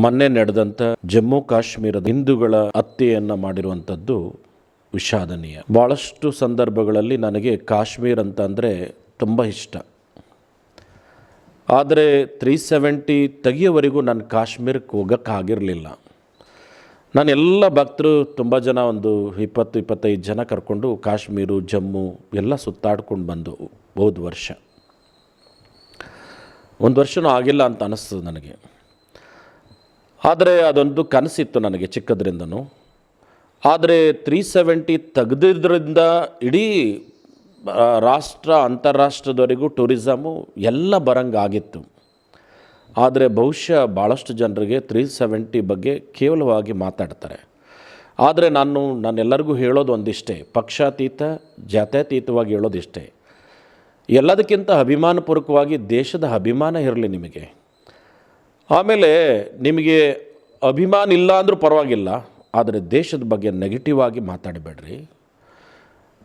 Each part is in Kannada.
ಮೊನ್ನೆ ನಡೆದಂಥ ಜಮ್ಮು ಕಾಶ್ಮೀರದ ಹಿಂದೂಗಳ ಹತ್ಯೆಯನ್ನು ಮಾಡಿರುವಂಥದ್ದು ವಿಷಾದನೀಯ. ಭಾಳಷ್ಟು ಸಂದರ್ಭಗಳಲ್ಲಿ ನನಗೆ ಕಾಶ್ಮೀರ ಅಂತ ಅಂದರೆ ತುಂಬ ಇಷ್ಟ. ಆದರೆ ತ್ರೀ ಸೆವೆಂಟಿ ತೆಗಿಯೋವರೆಗೂ ನಾನು ಕಾಶ್ಮೀರಕ್ಕೆ ಹೋಗೋಕ್ಕಾಗಿರಲಿಲ್ಲ ನಾನು ಎಲ್ಲ ಭಕ್ತರು ತುಂಬ ಜನ ಒಂದು ಇಪ್ಪತ್ತು, ಇಪ್ಪತ್ತೈದು ಜನ ಕರ್ಕೊಂಡು ಕಾಶ್ಮೀರು, ಜಮ್ಮು ಎಲ್ಲ ಸುತ್ತಾಡ್ಕೊಂಡು ಬಂದು ಹೋದ ವರ್ಷ. ಒಂದು ವರ್ಷನೂ ಆಗಿಲ್ಲ ಅಂತ ಅನ್ನಿಸ್ತದೆ ನನಗೆ. ಆದರೆ ಅದೊಂದು ಕನಸಿತ್ತು ನನಗೆ ಚಿಕ್ಕದ್ರಿಂದನೂ. ಆದರೆ ತ್ರೀ ಸೆವೆಂಟಿ ತೆಗೆದಿದ್ದರಿಂದ ಇಡೀ ರಾಷ್ಟ್ರ, ಅಂತಾರಾಷ್ಟ್ರದವರೆಗೂ ಟೂರಿಸಮು ಎಲ್ಲ ಬರಂಗಾಗಿತ್ತು. ಆದರೆ ಬಹುಶಃ ಭಾಳಷ್ಟು ಜನರಿಗೆ ತ್ರೀ ಸೆವೆಂಟಿ ಬಗ್ಗೆ ಕೇವಲವಾಗಿ ಮಾತಾಡ್ತಾರೆ. ಆದರೆ ನಾನು ನಾನೆಲ್ಲರಿಗೂ ಹೇಳೋದು ಒಂದಿಷ್ಟೇ, ಪಕ್ಷಾತೀತ, ಜಾತ್ಯತೀತವಾಗಿ ಹೇಳೋದಿಷ್ಟೇ. ಎಲ್ಲದಕ್ಕಿಂತ ಅಭಿಮಾನಪೂರ್ವಕವಾಗಿ ದೇಶದ ಅಭಿಮಾನ ಇರಲಿ ನಿಮಗೆ. ಆಮೇಲೆ ನಿಮಗೆ ಅಭಿಮಾನ ಇಲ್ಲ ಅಂದರೂ ಪರವಾಗಿಲ್ಲ, ಆದರೆ ದೇಶದ ಬಗ್ಗೆ ನೆಗೆಟಿವ್ ಆಗಿ ಮಾತಾಡಬೇಡ್ರಿ.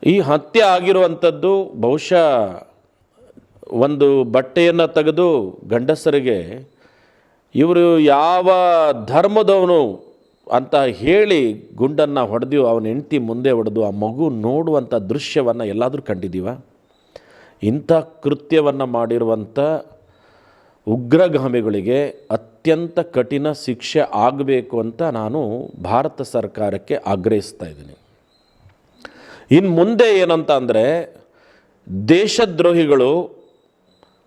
ಈ ಹತ್ಯೆ ಆಗಿರುವಂಥದ್ದು ಬಹುಶಃ ಒಂದು ಬಟ್ಟೆಯನ್ನು ತೆಗೆದು ಗಂಡಸರಿಗೆ, ಇವರು ಯಾವ ಧರ್ಮದವನು ಅಂತ ಹೇಳಿ ಗುಂಡನ್ನು ಹೊಡೆದು ಅವನ ಹೆಂಡತಿ ಮುಂದೆ ಹೊಡೆದು ಆ ಮಗು ನೋಡುವಂಥ ದೃಶ್ಯವನ್ನು ಎಲ್ಲಾದರೂ ಕಂಡಿದ್ದೀವ? ಇಂಥ ಕೃತ್ಯವನ್ನು ಮಾಡಿರುವಂಥ ಉಗ್ರಗಾಮಿಗಳಿಗೆ ಅತ್ಯಂತ ಕಠಿಣ ಶಿಕ್ಷೆ ಆಗಬೇಕು ಅಂತ ನಾನು ಭಾರತ ಸರ್ಕಾರಕ್ಕೆ ಆಗ್ರಹಿಸ್ತಾ ಇದ್ದೀನಿ. ಇನ್ನು ಮುಂದೆ ಏನಂತ ಅಂದರೆ, ದೇಶದ್ರೋಹಿಗಳು,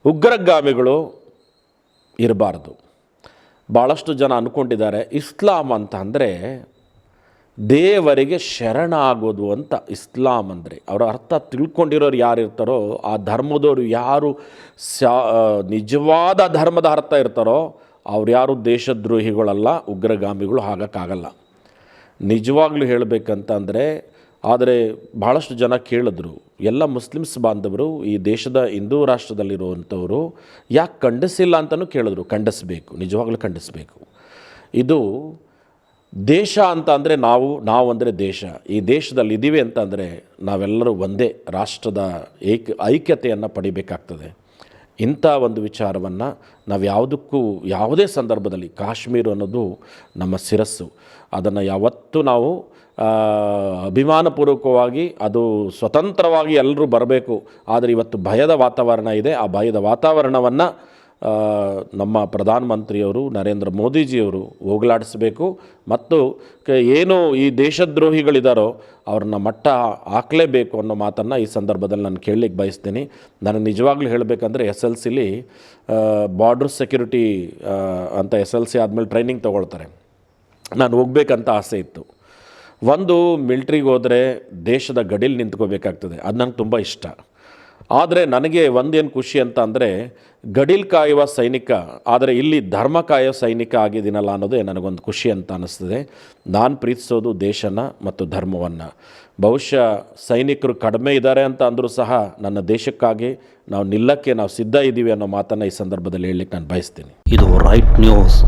ಉಗ್ರಗಾಮಿಗಳು ಇರಬಾರ್ದು. ಭಾಳಷ್ಟು ಜನ ಅಂದ್ಕೊಂಡಿದ್ದಾರೆ ಇಸ್ಲಾಂ ಅಂತ ಅಂದರೆ ದೇವರಿಗೆ ಶರಣಾಗೋದು ಅಂತ ಇಸ್ಲಾಂ ಅಂದರೆ. ಅವರ ಅರ್ಥ ತಿಳ್ಕೊಂಡಿರೋರು ಯಾರು ಇರ್ತಾರೋ ಆ ಧರ್ಮದವರು ಯಾರು ಸ್ಯಾ ನಿಜವಾದ ಧರ್ಮದ ಅರ್ಥ ಇರ್ತಾರೋ, ಅವ್ರು ಯಾರು ದೇಶದ್ರೋಹಿಗಳಲ್ಲ, ಉಗ್ರಗಾಮಿಗಳು ಆಗೋಕ್ಕಾಗಲ್ಲ ನಿಜವಾಗ್ಲೂ ಹೇಳಬೇಕಂತಂದರೆ, ಆದರೆ ಭಾಳಷ್ಟು ಜನ ಕೇಳಿದ್ರು. ಎಲ್ಲ ಮುಸ್ಲಿಮ್ಸ್ ಬಾಂಧವರು, ಈ ದೇಶದ ಹಿಂದೂ ರಾಷ್ಟ್ರದಲ್ಲಿರುವಂಥವರು ಯಾಕೆ ಖಂಡಿಸಿಲ್ಲ ಅಂತಲೂ ಕೇಳಿದ್ರು. ಖಂಡಿಸಬೇಕು, ನಿಜವಾಗ್ಲೂ ಖಂಡಿಸಬೇಕು. ಇದು ದೇಶ ಅಂತ ಅಂದರೆ ನಾವು ನಾವು ಅಂದರೆ ದೇಶ. ಈ ದೇಶದಲ್ಲಿ ಇದ್ದೀವಿ ಅಂತ ಅಂದರೆ ನಾವೆಲ್ಲರೂ ಒಂದೇ ರಾಷ್ಟ್ರದ ಏಕ, ಐಕ್ಯತೆಯನ್ನು ಪಡಿಬೇಕಾಗ್ತದೆ. ಇಂಥ ಒಂದು ವಿಚಾರವನ್ನು ನಾವು ಯಾವುದಕ್ಕೂ, ಯಾವುದೇ ಸಂದರ್ಭದಲ್ಲಿ ಕಾಶ್ಮೀರ ಅನ್ನೋದು ನಮ್ಮ ಶಿರಸ್ಸು. ಅದನ್ನು ಯಾವತ್ತೂ ನಾವು ಅಭಿಮಾನಪೂರ್ವಕವಾಗಿ ಅದು ಸ್ವತಂತ್ರವಾಗಿ ಎಲ್ಲರೂ ಬರಬೇಕು. ಆದರೆ ಇವತ್ತು ಭಯದ ವಾತಾವರಣ ಇದೆ. ಆ ಭಯದ ವಾತಾವರಣವನ್ನು ನಮ್ಮ ಪ್ರಧಾನಮಂತ್ರಿಯವರು ನರೇಂದ್ರ ಮೋದಿಜಿಯವರು ಹೋಗಲಾಡಿಸಬೇಕು ಮತ್ತು ಏನು ಈ ದೇಶದ್ರೋಹಿಗಳಿದ್ದಾರೋ ಅವ್ರನ್ನ ಮಟ್ಟ ಹಾಕಲೇಬೇಕು ಅನ್ನೋ ಮಾತನ್ನು ಈ ಸಂದರ್ಭದಲ್ಲಿ ನಾನು ಕೇಳಲಿಕ್ಕೆ ಬಯಸ್ತೀನಿ. ನಾನು ನಿಜವಾಗ್ಲೂ ಹೇಳಬೇಕಂದ್ರೆ ಎಸ್ ಎಲ್ ಸಿಲಿ ಬಾರ್ಡ್ರ್ ಸೆಕ್ಯೂರಿಟಿ ಅಂತ ಎಸ್ ಎಲ್ ಸಿ ಆದಮೇಲೆ ಟ್ರೈನಿಂಗ್ ತೊಗೊಳ್ತಾರೆ. ನಾನು ಹೋಗ್ಬೇಕಂತ ಆಸೆ ಇತ್ತು. ಒಂದು ಮಿಲ್ಟ್ರಿಗೆ ಹೋದರೆ ದೇಶದ ಗಡಿಲಿ ನಿಂತ್ಕೋಬೇಕಾಗ್ತದೆ. ಅದು ನಂಗೆ ತುಂಬ ಇಷ್ಟ. ಆದರೆ ನನಗೆ ಒಂದೇನು ಖುಷಿ ಅಂತ ಅಂದರೆ, ಗಡಿಲ್ ಕಾಯುವ ಸೈನಿಕ, ಆದರೆ ಇಲ್ಲಿ ಧರ್ಮ ಕಾಯೋ ಸೈನಿಕ ಆಗಿದ್ದೀನಲ್ಲ ಅನ್ನೋದೇ ನನಗೊಂದು ಖುಷಿ ಅಂತ ಅನ್ನಿಸ್ತದೆ ನಾನು ಪ್ರೀತಿಸೋದು ದೇಶನ ಮತ್ತು ಧರ್ಮವನ್ನು. ಬಹುಶಃ ಸೈನಿಕರು ಕಡಿಮೆ ಇದ್ದಾರೆ ಅಂತ ಅಂದರೂ ಸಹ ನನ್ನ ದೇಶಕ್ಕಾಗಿ ನಾವು ನಿಲ್ಲಕ್ಕೆ ನಾವು ಸಿದ್ಧ ಇದ್ದೀವಿ ಅನ್ನೋ ಮಾತನ್ನು ಈ ಸಂದರ್ಭದಲ್ಲಿ ಹೇಳಲಿಕ್ಕೆ ನಾನು ಬಯಸ್ತೀನಿ. ಇದು ರೈಟ್ ನ್ಯೂಸ್